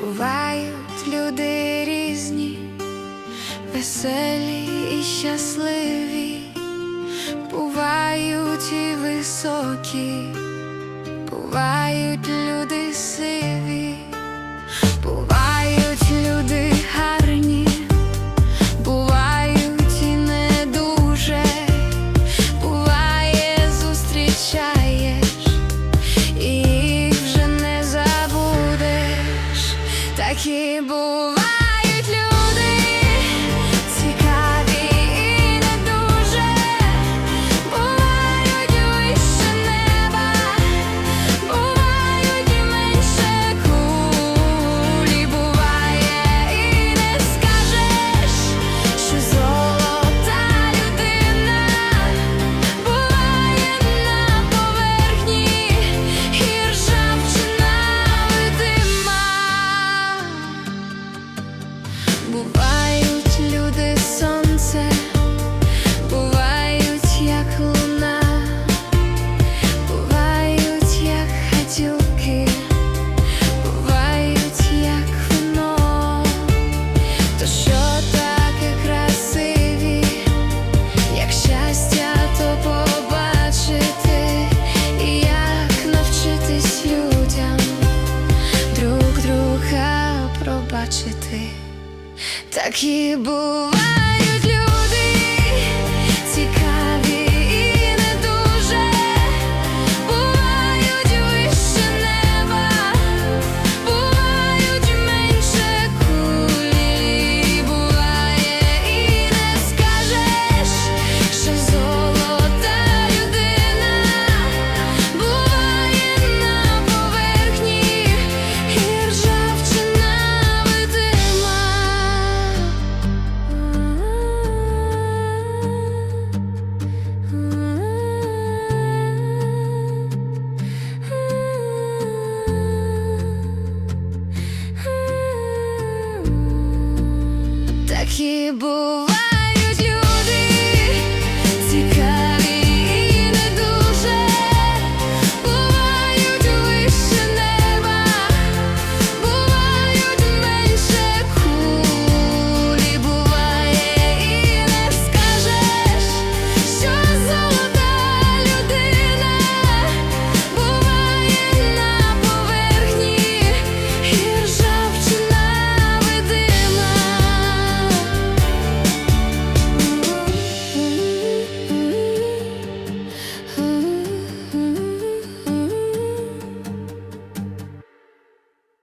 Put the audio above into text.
Бувають люди різні, веселі і щасливі, бувають і високі, бувають люди сильні. Такі бувають Бувають люди сонце, бувають як луна, бувають як гадюки, бувають як вино, то що таке красиві, як щастя, то побачити, як навчитись людям друг друга пробачити так і буває. так і буває.